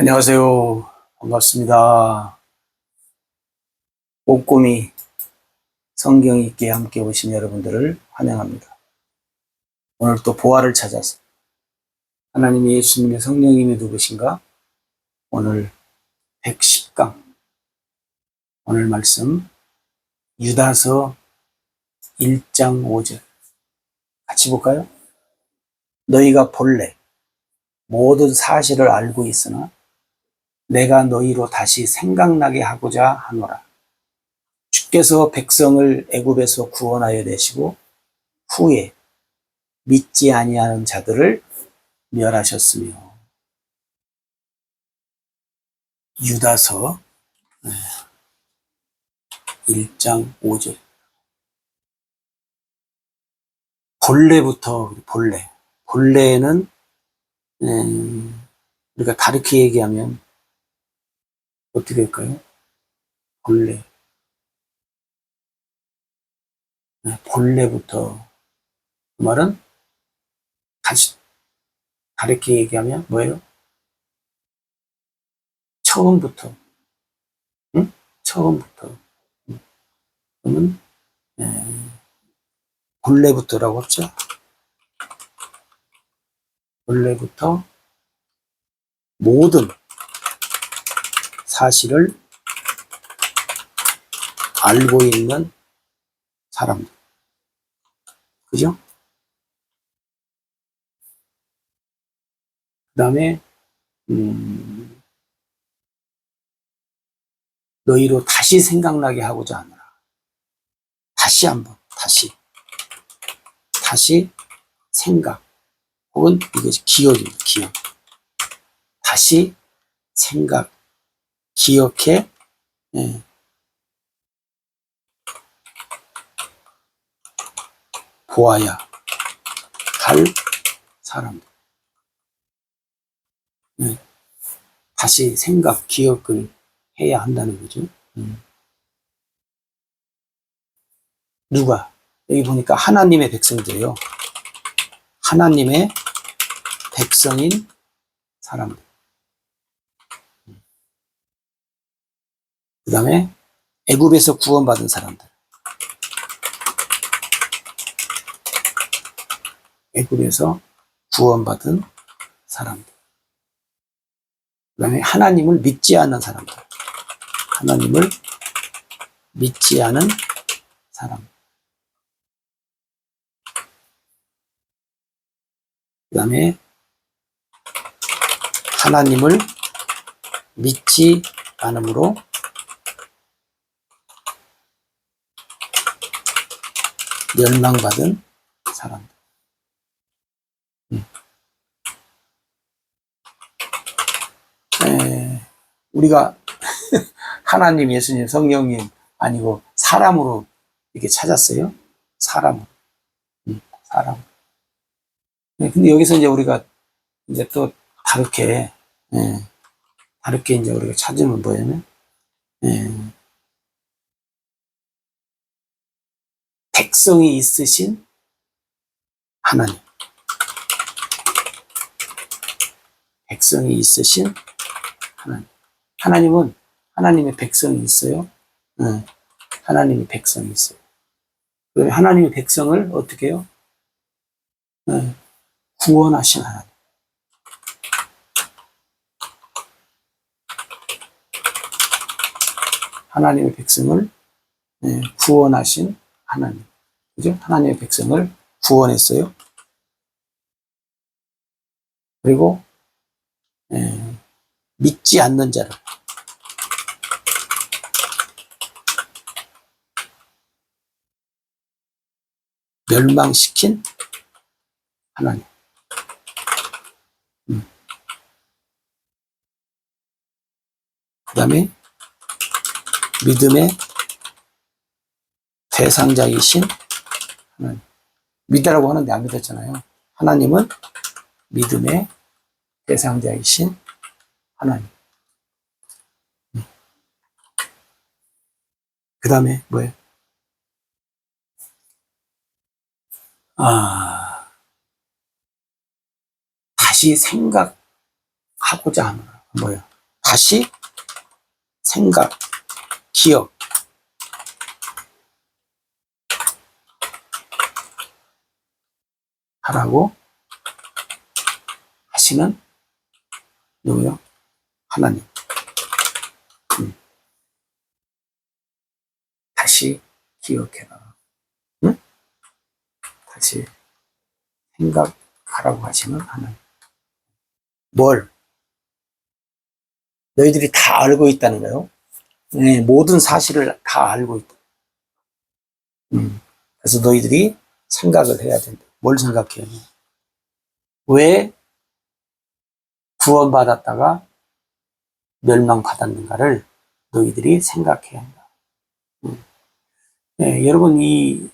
안녕하세요. 반갑습니다. 꼼꼼히 성경 있게 함께 오신 여러분들을 환영합니다. 오늘 또 보화를 찾아서 하나님이 예수님의 성령님이 누구신가? 오늘 110강 오늘 말씀 유다서 1장 5절 같이 볼까요? 너희가 본래 모든 사실을 알고 있으나 내가 너희로 다시 생각나게 하고자 하노라. 주께서 백성을 애굽에서 구원하여 내시고 후에 믿지 아니하는 자들을 멸하셨으며 유다서 1장 5절 본래부터 본래 본래는 음, 우리가 다르게 얘기하면 어떻게 될까요? 본래. 네, 본래부터. 그 말은 다시 다르게 얘기하면 뭐예요? 처음부터. 응? 처음부터. 응. 그러면 에, 본래부터라고 했죠? 본래부터 모든 사실을 알고 있는 사람들. 그죠? 그 다음에, 음, 너희로 다시 생각나게 하고자 하노라. 다시 한 번, 다시. 다시 생각. 혹은 이것이 기억입니다, 기억. 다시 생각, 기억해, 예. 보아야 할 사람들. 예. 다시 생각, 기억을 해야 한다는 거죠. 음. 누가? 여기 보니까 하나님의 백성들이에요. 하나님의 백성인 사람들. 그 다음에 애굽에서 구원받은 사람들. 애굽에서 구원받은 사람들. 그 다음에 하나님을 믿지 않는 사람들. 하나님을 믿지 않은 사람. 그 다음에 하나님을 믿지 않으므로 멸망받은 사람들. 음. 에, 우리가 하나님, 예수님, 성령님 아니고 사람으로 이렇게 찾았어요. 사람으로. 음, 사람. 네, 근데 여기서 이제 우리가 이제 또 다르게, 예, 다르게 이제 우리가 찾으면 뭐냐면, 예, 백성이 있으신 하나님. 백성이 있으신 하나님. 하나님은 하나님의 백성이 있어요. 예, 하나님의 백성이 있어요. 그럼 하나님의 백성을 어떻게 해요? 예, 구원하신 하나님. 하나님의 백성을 예, 구원하신 하나님. 그죠? 하나님의 백성을 구원했어요. 그리고 예, 믿지 않는 자를 멸망시킨 하나님. 음. 그 다음에 믿음의 대상자이신 하나님. 믿으라고 하는데 안 믿었잖아요. 하나님은 믿음의 대상자이신 하나님. 그 다음에 뭐예요? 아, 다시 생각하고자 하노라. 뭐예요? 다시 생각, 기억. 하라고 하시는 누구요? 하나님. 음. 다시 기억해라. 응? 다시 생각하라고 하시는 하나님. 뭘? 너희들이 다 알고 있다는 거요. 네, 모든 사실을 다 알고 있다. 음, 그래서 너희들이 생각을 해야 된다. 뭘 생각해요? 왜 구원받았다가 멸망받았는가를 너희들이 생각해야 한다. 음. 네, 여러분 이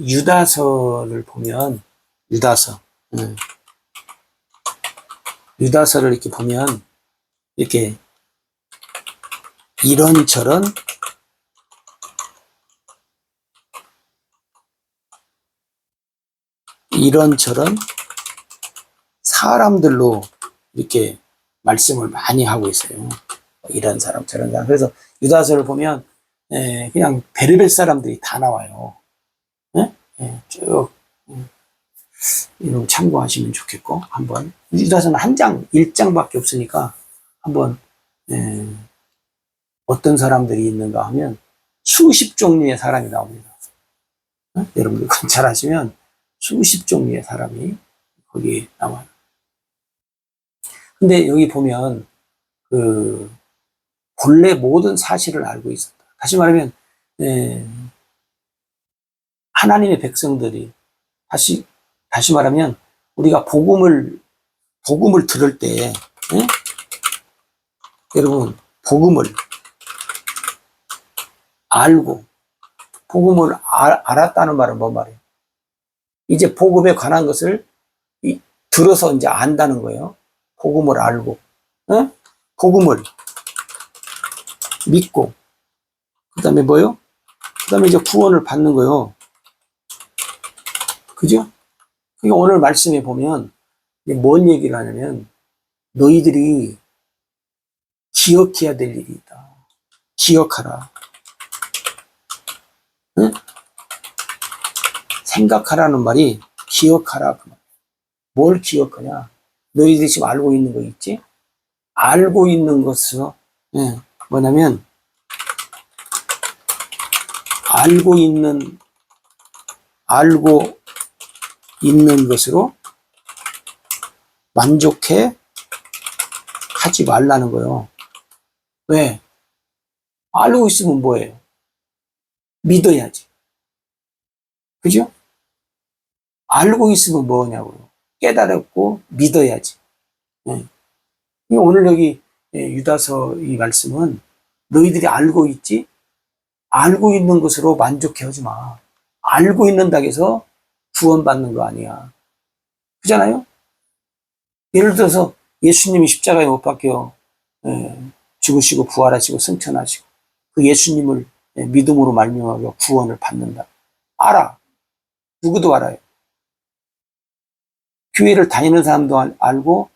유다서를 보면 유다서 음. 유다서를 이렇게 보면 이렇게 이런저런 이런저런 사람들로 이렇게 말씀을 많이 하고 있어요. 뭐 이런 사람, 저런 사람. 그래서 유다서를 보면 에, 그냥 베르벨 사람들이 다 나와요. 예? 예, 쭉 음. 이런 거 참고하시면 좋겠고 한번 유다서는 한 장, 1장밖에 없으니까 한번 에, 어떤 사람들이 있는가 하면 수십 종류의 사람이 나옵니다. 어? 여러분들 관찰하시면 수십 종류의 사람이 거기에 나와요. 근데 여기 보면 그 본래 모든 사실을 알고 있었다. 다시 말하면 에, 하나님의 백성들이 다시 다시 말하면 우리가 복음을 복음을 들을 때 에? 여러분 복음을 알고 복음을 알, 알았다는 말은 뭔 말이에요? 이제 복음에 관한 것을 이, 들어서 이제 안다는 거예요. 복음을 알고, 어? 복음을 믿고, 그 다음에 뭐요? 그 다음에 이제 구원을 받는 거요. 그죠? 그러니까 오늘 말씀에 보면 뭔 얘기를 하냐면 너희들이 기억해야 될 일이 있다. 기억하라. 생각하라는 말이 기억하라. 그 말. 뭘 기억하냐? 너희들이 지금 알고 있는 거 있지? 알고 있는 것은 예, 뭐냐면 알고 있는 알고 있는 것으로 만족해 하지 말라는 거예요. 왜? 알고 있으면 뭐예요? 믿어야지. 그죠? 알고 있으면 뭐냐고요. 깨달았고 믿어야지. 예. 오늘 여기 예, 유다서 이 말씀은 너희들이 알고 있지? 알고 있는 것으로 만족해 하지 마. 알고 있는다 해서 구원받는 거 아니야. 그잖아요? 예를 들어서 예수님이 십자가에 못 박혀 예, 죽으시고 부활하시고 승천하시고 그 예수님을 예, 믿음으로 말미암아 구원을 받는다. 알아. 누구도 알아요. 교회를 다니는 사람도 알- 알고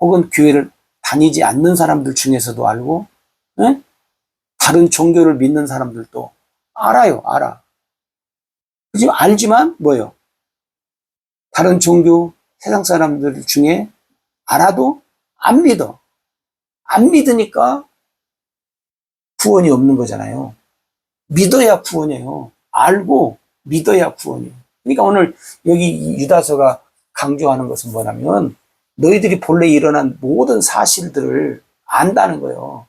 혹은 교회를 다니지 않는 사람들 중에서도 알고 예? 다른 종교를 믿는 사람들도 알아요. 알아. 그지 알지만 뭐예요? 다른 종교 세상 사람들 중에 알아도 안 믿어. 안 믿으니까 구원이 없는 거잖아요. 믿어야 구원이에요. 알고 믿어야 구원이에요. 그러니까 오늘 여기 유다서가 강조하는 것은 뭐냐면 너희들이 본래 일어난 모든 사실들을 안다는 거예요.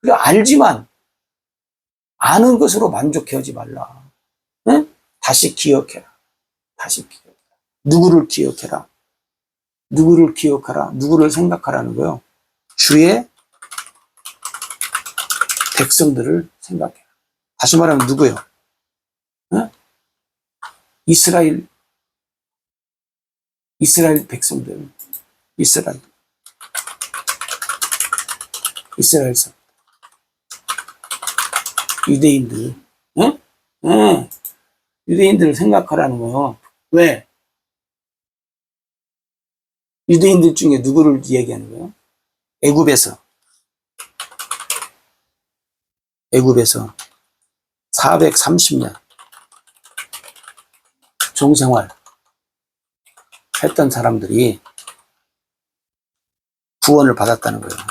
그리고 알지만 아는 것으로 만족해하지 말라. 응? 다시 기억해라. 다시 기억해라. 누구를 기억해라. 누구를 기억하라. 누구를 생각하라는 거예요. 주의 백성들을 생각해라. 다시 말하면 누구요? 응? 이스라엘 이스라엘 백성들, 이스라엘, 이스라엘 사 유대인들, 응? 응. 유대인들을 생각하라는 거요. 왜? 유대인들 중에 누구를 얘기하는 거예요? 애굽에서 애굽에서 430년 종생활 했던 사람들이 구원을 받았다는 거예요.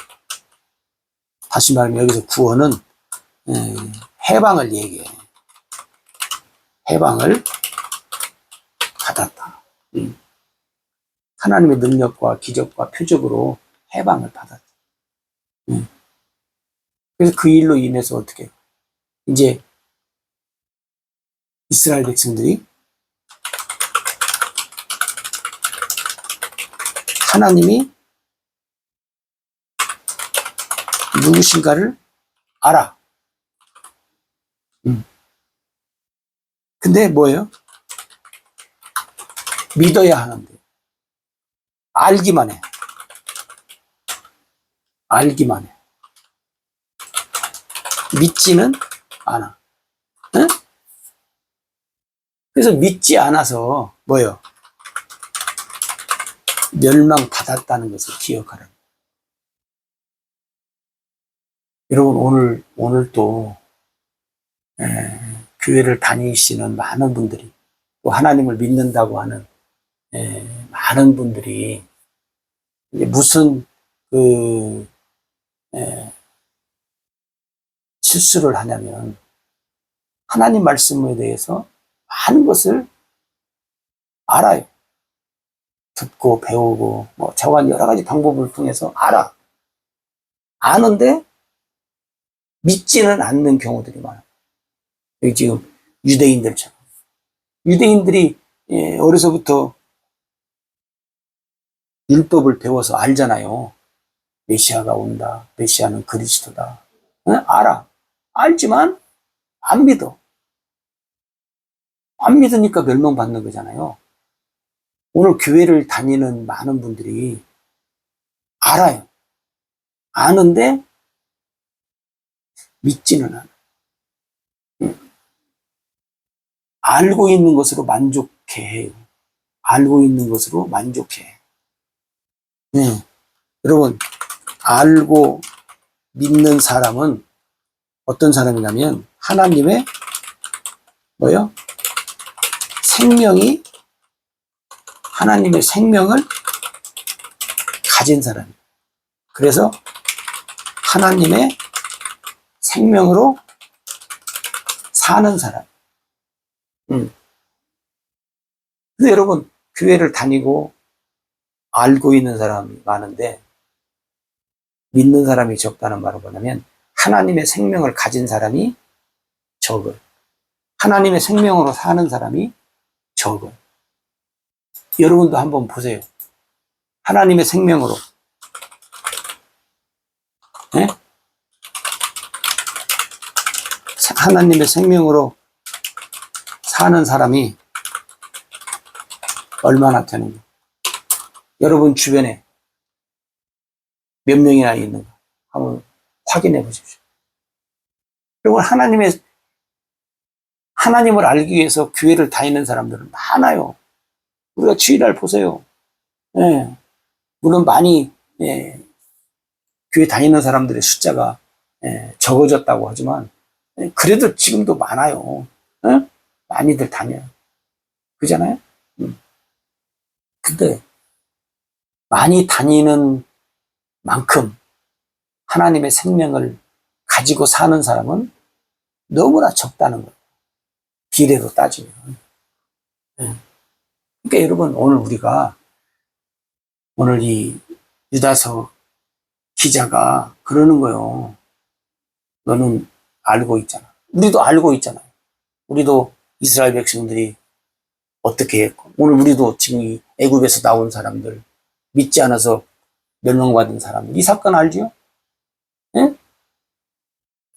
다시 말하면 여기서 구원은 에, 해방을 얘기해. 해방을 받았다. 음. 하나님의 능력과 기적과 표적으로 해방을 받았다. 음. 그래서 그 일로 인해서 어떻게 이제 이스라엘 백성들이 하나님이 누구신가를 알아. 음. 근데 뭐예요? 믿어야 하는데. 알기만 해. 알기만 해. 믿지는 않아. 응? 그래서 믿지 않아서 뭐예요? 멸망받았다는 것을 기억하라. 여러분 오늘 오늘 또 에, 교회를 다니시는 많은 분들이 또 하나님을 믿는다고 하는 에, 많은 분들이 무슨 그 에, 실수를 하냐면 하나님 말씀에 대해서 많은 것을 알아요. 듣고 배우고 뭐 저와 여러 가지 방법을 통해서 알아. 아는데 믿지는 않는 경우들이 많아요. 여기 지금 유대인들처럼. 유대인들이 예, 어려서부터 율법을 배워서 알잖아요. 메시아가 온다. 메시아는 그리스도다. 응? 알아. 알지만 안 믿어. 안 믿으니까 멸망받는 거잖아요. 오늘 교회를 다니는 많은 분들이 알아요. 아는데 믿지는 않아. 응. 알고 있는 것으로 만족해 해요. 알고 있는 것으로 만족해. 네. 여러분, 알고 믿는 사람은 어떤 사람이냐면 하나님의 뭐요? 생명이 하나님의 생명을 가진 사람. 그래서 하나님의 생명으로 사는 사람. 음. 근데 여러분, 교회를 다니고 알고 있는 사람이 많은데 믿는 사람이 적다는 말은 뭐냐면 하나님의 생명을 가진 사람이 적어요. 하나님의 생명으로 사는 사람이 적어요. 여러분도 한번 보세요. 하나님의 생명으로. 네? 하나님의 생명으로 사는 사람이 얼마나 되는가. 여러분 주변에 몇 명이나 있는가. 한번 확인해 보십시오. 그리고 하나님의, 하나님을 알기 위해서 교회를 다니는 사람들은 많아요. 우리가 주일날 보세요. 예. 물론 많이, 예, 교회 다니는 사람들의 숫자가 예, 적어졌다고 하지만, 예, 그래도 지금도 많아요. 예? 많이들 다녀요. 그잖아요? 음. 근데, 많이 다니는 만큼 하나님의 생명을 가지고 사는 사람은 너무나 적다는 거예요. 비례로 따지면. 네. 그러니까 여러분, 오늘 우리가, 오늘 이 유다서 기자가 그러는 거예요. 너는 알고 있잖아. 우리도 알고 있잖아요. 우리도 이스라엘 백성들이 어떻게 했고, 오늘 우리도 지금 이 애굽에서 나온 사람들, 믿지 않아서 멸망받은 사람들, 이 사건 알지요? 예?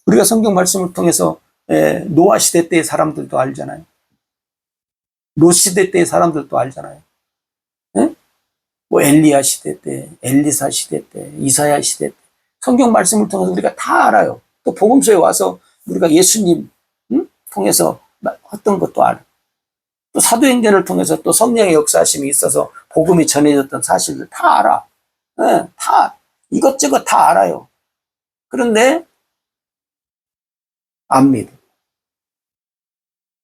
우리가 성경 말씀을 통해서 예, 노아 시대 때의 사람들도 알잖아요. 롯 시대 때의 사람들도 알잖아요. 예? 뭐 엘리야 시대 때, 엘리사 시대 때, 이사야 시대 때 성경 말씀을 통해서 우리가 다 알아요. 또 복음서에 와서 우리가 예수님 응? 통해서 어떤 것도 알아. 또 사도행전을 통해서 또 성령의 역사하심이 있어서 복음이 전해졌던 사실들 다 알아. 예, 다 이것저것 다 알아요. 그런데 안 믿어.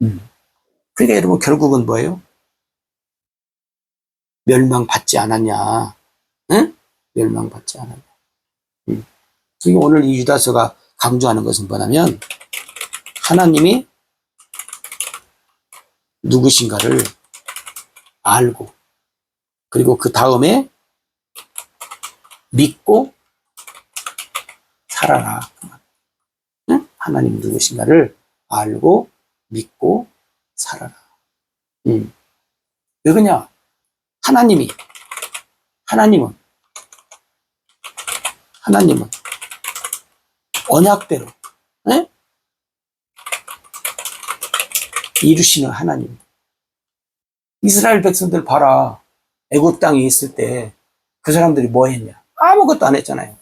음. 그러니까 여러분 결국은 뭐예요? 멸망받지 않았냐? 응? 멸망받지 않았냐? 음. 그리고 오늘 이 유다서가 강조하는 것은 뭐냐면 하나님이 누구신가를 알고 그리고 그 다음에 믿고 살아라. 응? 하나님 누구신가를 알고 믿고 살아라. 음. 왜 그냐? 하나님이 하나님은 하나님은 언약대로 에? 이루시는 하나님. 이스라엘 백성들 봐라. 애굽 땅에 있을 때 그 사람들이 뭐 했냐? 아무것도 안 했잖아요.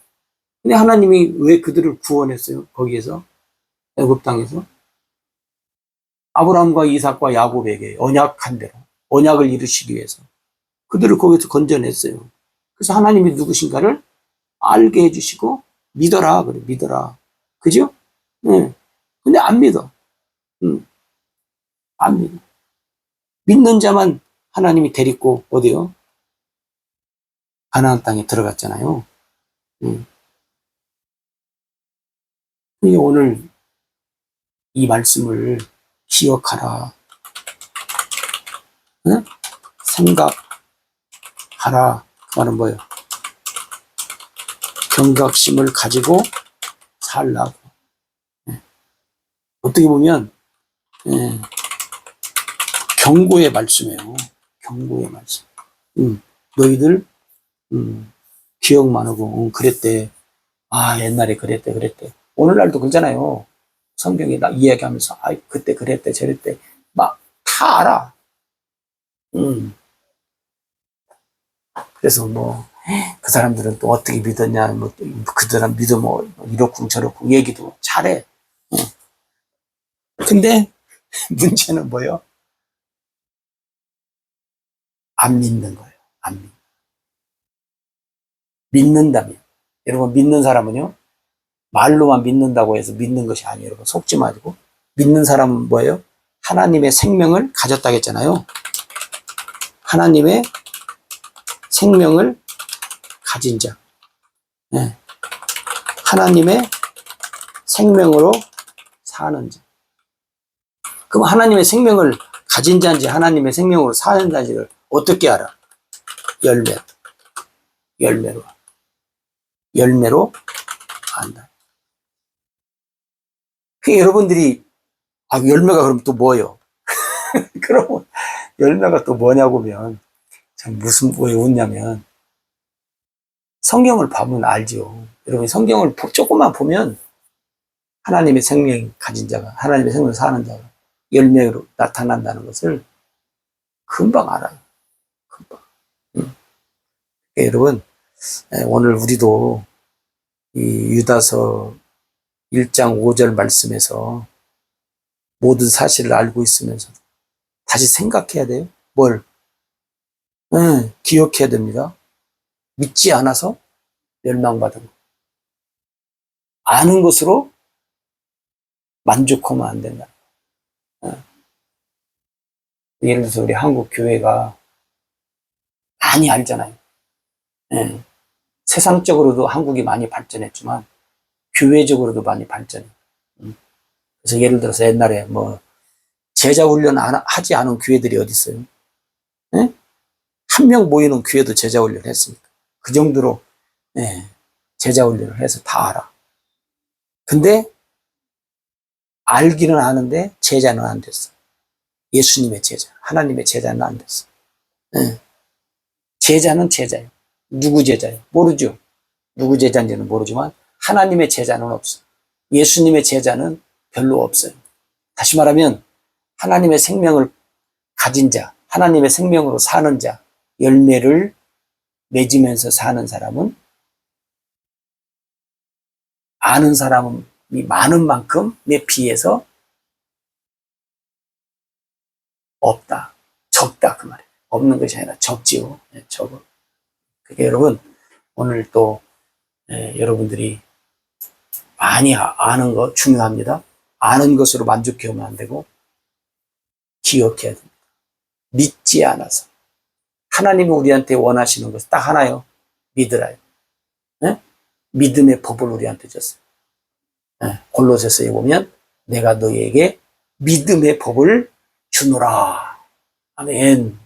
근데 하나님이 왜 그들을 구원했어요? 거기에서 애굽 땅에서 아브라함과 이삭과 야곱에게 언약한 대로 언약을 이루시기 위해서 그들을 거기서 건져냈어요. 그래서 하나님이 누구신가를 알게 해주시고 믿어라 그래 믿어라 그죠? 네. 근데 안 믿어. 음. 안 믿어. 믿는 자만 하나님이 데리고 어디요? 가나안 땅에 들어갔잖아요. 음. 근데 오늘 이 말씀을 기억하라. 응? 생각하라. 그 말은 뭐예요? 경각심을 가지고 살라고. 예. 어떻게 보면 예, 경고의 말씀이에요. 경고의 말씀. 음, 너희들 음, 기억만 하고 응, 그랬대. 아 옛날에 그랬대 그랬대. 오늘날도 그러잖아요. 성경에 나 이야기하면서 아 그때 그랬대 저랬대 막 다 알아. 음. 그래서 뭐 그 사람들은 또 어떻게 믿었냐 뭐 그들은 믿어 뭐 이렇고 저렇고 얘기도 잘해. 응. 근데 문제는 뭐요? 안 믿는 거예요. 안 믿. 믿는다면 여러분 믿는 사람은요 말로만 믿는다고 해서 믿는 것이 아니에요. 여러분 속지 마시고 믿는 사람은 뭐예요? 하나님의 생명을 가졌다 했잖아요. 하나님의 생명을 가진 자. 네. 하나님의 생명으로 사는 자. 그럼 하나님의 생명을 가진 자인지 하나님의 생명으로 사는 자인지를 어떻게 알아? 열매. 열매로. 열매로 안다. 그 여러분들이 아 열매가 그럼 또 뭐요? 그럼 열매가 또 뭐냐고 하면 참 무슨 왜 웃냐면 성경을 보면 알죠. 여러분 성경을 보- 조금만 보면 하나님의 생명 가진 자가 하나님의 생명을 사는 자가 열매로 나타난다는 것을 금방 알아요. 금방. 음. 그러니까 여러분 에, 오늘 우리도 이 유다서 1장 5절 말씀에서 모든 사실을 알고 있으면서 다시 생각해야 돼요. 뭘? 응, 기억해야 됩니다. 믿지 않아서 멸망받은 것. 아는 것으로 만족하면 안 된다. 응. 예를 들어서 우리 한국 교회가 많이 알잖아요. 예. 세상적으로도 한국이 많이 발전했지만 교회적으로도 많이 발전해. 음. 그래서 예를 들어서 옛날에 뭐 제자 훈련 안- 하지 않은 교회들이 어디 있어요? 예? 한명 모이는 교회도 제자 훈련 했으니까 그 정도로 예, 제자 훈련을 해서 다 알아. 근데 알기는 아는데 제자는 안 됐어. 예수님의 제자, 하나님의 제자는 안 됐어. 예. 제자는 제자예요. 누구 제자예요? 모르죠. 누구 제자인지는 모르지만 하나님의 제자는 없어. 예수님의 제자는 별로 없어요. 다시 말하면 하나님의 생명을 가진 자, 하나님의 생명으로 사는 자, 열매를 맺으면서 사는 사람은 아는 사람이 많은 만큼에 비해서 없다. 적다. 그 말이에요. 없는 것이 아니라 적지요. 네, 적어. 그게 여러분, 오늘 또 예, 여러분들이 많이 아- 아는 거 중요합니다. 아는 것으로 만족해 오면 안 되고 기억해야 됩니다. 믿지 않아서 하나님이 우리한테 원하시는 것은 딱 하나요. 믿으라요. 예? 믿음의 법을 우리한테 줬어요. 예, 골로새서에 보면 내가 너희에게 믿음의 법을 주노라. 아멘.